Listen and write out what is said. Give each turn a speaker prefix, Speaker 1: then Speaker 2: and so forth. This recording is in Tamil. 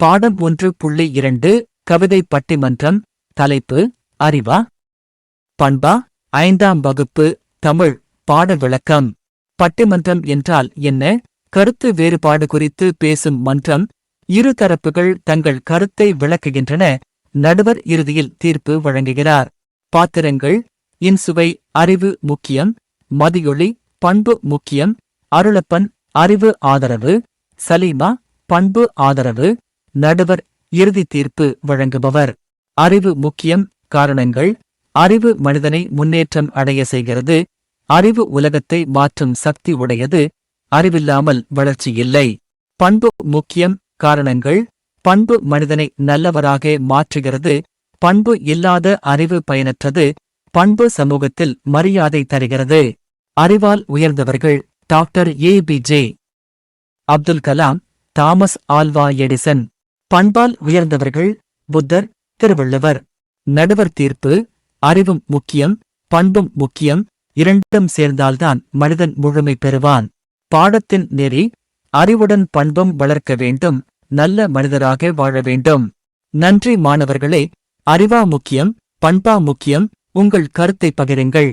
Speaker 1: பாடம் ஒன்று புள்ளி இரண்டு கவிதை பட்டிமன்றம் தலைப்பு அறிவா? பண்பா ஐந்தாம் வகுப்பு தமிழ் பாட விளக்கம் பட்டிமன்றம் என்றால் என்ன? கருத்து வேறுபாடு குறித்து பேசும் மன்றம் இரு தரப்புகள் தங்கள் கருத்தை விளக்குகின்றன நடுவர் இறுதியில் தீர்ப்பு வழங்குகிறார். பாத்திரங்கள் இன்சுவை அறிவு முக்கியம் மதியொளி பண்பு முக்கியம் அருளப்பன் அறிவு ஆதரவு சலீமா பண்பு ஆதரவு நடுவர் இறுதி தீர்ப்பு வழங்குபவர். அறிவு முக்கியம் காரணங்கள். அறிவு மனிதனை முன்னேற்றம் அடைய செய்கிறது. அறிவு உலகத்தை மாற்றும் சக்தி உடையது. அறிவில்லாமல் வளர்ச்சி இல்லை. பண்பு முக்கியம் காரணங்கள். பண்பு மனிதனை நல்லவராக மாற்றுகிறது. பண்பு இல்லாத அறிவு பயனற்றது. பண்பு சமூகத்தில் மரியாதை தருகிறது. அறிவால் உயர்ந்தவர்கள் doctor A P J. Abdul Kalam Thomas Alva Edison. பண்பால் உயர்ந்தவர்கள் புத்தர் திருவள்ளுவர். நடுவர் தீர்ப்பு அறிவும் முக்கியம் பண்பும் முக்கியம் இரண்டும் சேர்ந்தால்தான் மனிதன் முழுமை பெறுவான். பாடத்தின் நெறி அறிவுடன் பண்பும் வளர்க்க வேண்டும் நல்ல மனிதராக வாழ வேண்டும். நன்றி மாணவர்களே அறிவா முக்கியம் பண்பா முக்கியம் உங்கள் கருத்தை பகிருங்கள்.